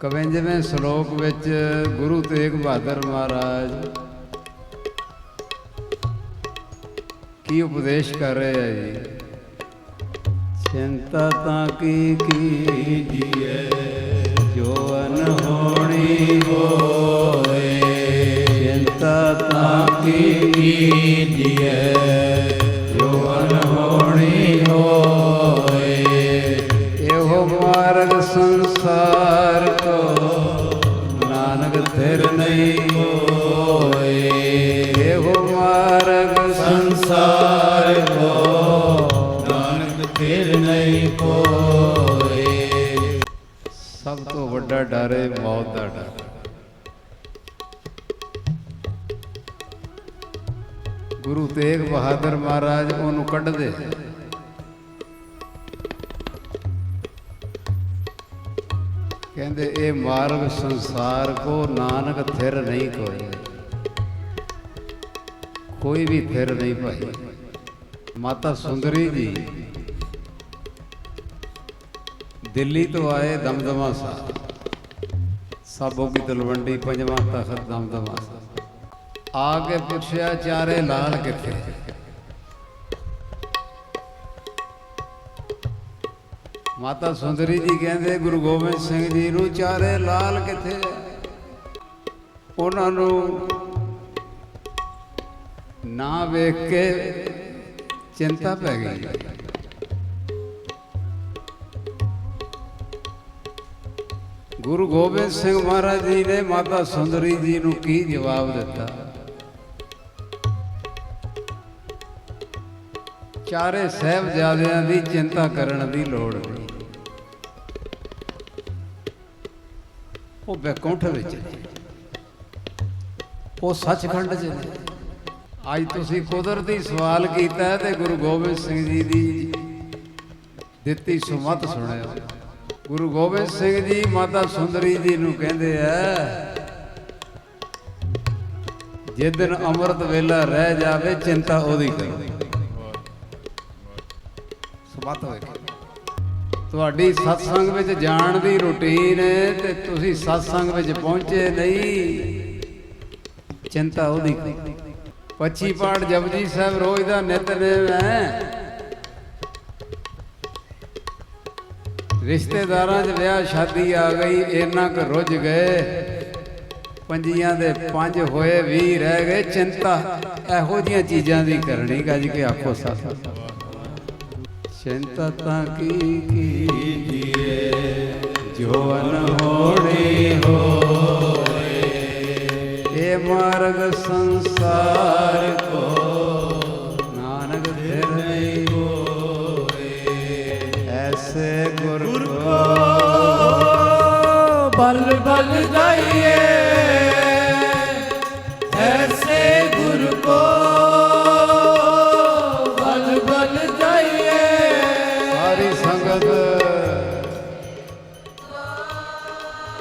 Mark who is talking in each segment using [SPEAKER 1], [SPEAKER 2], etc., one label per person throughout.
[SPEAKER 1] ਕਵਿੰਜਵੇਂ ਸ਼ਲੋਕ ਵਿੱਚ ਗੁਰੂ ਤੇਗ ਬਹਾਦਰ ਮਹਾਰਾਜ ਕੀ ਉਪਦੇਸ਼ ਕਰ ਰਹੇ ਆ ਜੀ? ਚਿੰਤਾ ਤਾਂ ਕੀ ਕੀਜੀਏ ਜੋ ਅਨਹੋਣੀ ਹੋਏ। ਚਿੰਤਾ ਤਾਂ ਕੀ ਕੀਜੀਏ ਨਾਨਕ ਨਹੀਂ ਹੋਏ। ਇਹੋ ਮਾਰਗ ਸੰਸਾਰ ਕੋ। ਨਾਨਕ ਥਿਰ ਨਹੀਂ ਹੋਏ। ਸਭ ਤੋਂ ਵੱਡਾ ਡਰ ਹੈ ਮੌਤ ਦਾ ਡਰ। ਗੁਰੂ ਤੇਗ ਬਹਾਦਰ ਮਹਾਰਾਜ ਉਹਨੂੰ ਕੱਢਦੇ। ਕਹਿੰਦੇ, ਇਹ ਮਾਰਗ ਸੰਸਾਰ ਕੋ ਨਾਨਕ ਥਿਰ ਨਹੀਂ ਕੋਈ। ਕੋਈ ਵੀ ਥਿਰ ਨਹੀਂ ਭਾਈ। ਮਾਤਾ ਸੁੰਦਰੀ ਜੀ, ਦਿੱਲੀ ਤੋਂ ਆਏ ਦਮਦਮਾ ਸਾਹਿਬ। ਸਾਬੋ ਕੀ ਤਲਵੰਡੀ ਪੰਜਵਾਂ ਤਖਤ ਦਮਦਮਾ ਸਾਹਿਬ। ਆ ਕੇ ਪੁੱਛਿਆ, ਚਾਰੇ ਲਾਲ ਕਿੱਥੇ? ਮਾਤਾ ਸੁੰਦਰੀ ਜੀ ਕਹਿੰਦੇ, ਗੁਰੂ ਗੋਬਿੰਦ ਸਿੰਘ ਜੀ ਨੂੰ ਚਾਰੇ ਲਾਲ ਕਿੱਥੇ ਉਹਨਾਂ ਨੂੰ ਨਾ ਵੇਖ ਕੇ ਚਿੰਤਾ ਪੈ ਗਈ। ਗੁਰੂ ਗੋਬਿੰਦ ਸਿੰਘ ਮਹਾਰਾਜ ਜੀ ਨੇ ਮਾਤਾ ਸੁੰਦਰੀ ਜੀ ਨੂੰ ਕੀ ਜਵਾਬ ਦਿੱਤਾ? ਚਾਰੇ ਸਹਿਬਜ਼ਾਦਿਆਂ ਦੀ ਚਿੰਤਾ ਕਰਨ ਦੀ ਲੋੜ। ਨਹੀਂ ਉਹ ਬੈਕੁੰਠ ਵਿੱਚ ਉਹ ਸੱਚਖੰਡ 'ਚ ਨੇ। ਅੱਜ ਤੁਸੀਂ ਕੁਦਰਤੀ ਸਵਾਲ ਕੀਤਾ ਤੇ ਗੁਰੂ ਗੋਬਿੰਦ ਸਿੰਘ ਜੀ ਦੀ ਦਿੱਤੀ ਸੁਮਤ ਸੁਣਿਆ ਗੁਰੂ ਗੋਬਿੰਦ ਸਿੰਘ ਜੀ ਮਾਤਾ ਸੁੰਦਰੀ ਜੀ ਨੂੰ ਕਹਿੰਦੇ ਆ ਜਿਸ ਦਿਨ ਅੰਮ੍ਰਿਤ ਵੇਲਾ ਰਹਿ ਜਾਵੇ, ਚਿੰਤਾ ਉਹਦੀ ਕਰੋ। ਸੁਮਤ ਹੋਏ। ਤੁਹਾਡੀ ਸਤਸੰਗ ਵਿੱਚ ਜਾਣ ਦੀ ਰੁਟੀਨ ਹੈ ਤੇ ਤੁਸੀਂ ਸਤਸੰਗ ਵਿੱਚ ਪਹੁੰਚੇ ਨਹੀਂ। ਚਿੰਤਾ ਉਹਦੀ ਕਰੋ। ਪੱਚੀ ਪਾਠ ਜਪਜੀ ਸਾਹਿਬ ਰੋਜ਼ ਦਾ ਨਿਤਨੇਮ ਹੈ। ਰਿਸ਼ਤੇਦਾਰਾਂ 'ਚ ਵਿਆਹ ਸ਼ਾਦੀ ਆ ਗਈ, ਇੰਨਾ ਕੁ ਰੁੱਝ ਗਏ। ਪੰਜੀਆਂ ਦੇ ਪੰਜ ਹੋਏ 20 ਰਹਿ ਗਏ। ਚਿੰਤਾ ਇਹੋ ਜੀਆਂ ਚੀਜ਼ਾਂ ਦੀ ਕਰਨੀ ਗੱਜ ਕੇ ਆਖੋ ਸਤ ਚਿੰਤਾ ਤਾਂ ਕੀ ਕੀਜੀਏ ਜੋ ਅਨਹੋਣੀ ਹੋਏ। ਇਹ ਮਾਰਗ ਸੰਸਾਰ ਕੋ, ਨਾਨਕ ਫਿਰ ਨਹੀਂ ਹੋਏ। ਐਸੇ ਗੁਰ ਕੋ,
[SPEAKER 2] ਬਲ ਬਲ ਜਾਈਏ।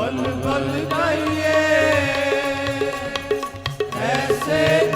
[SPEAKER 2] ਫਲ ਫਲ ਪਾਈਏ।
[SPEAKER 1] ਐਸੇ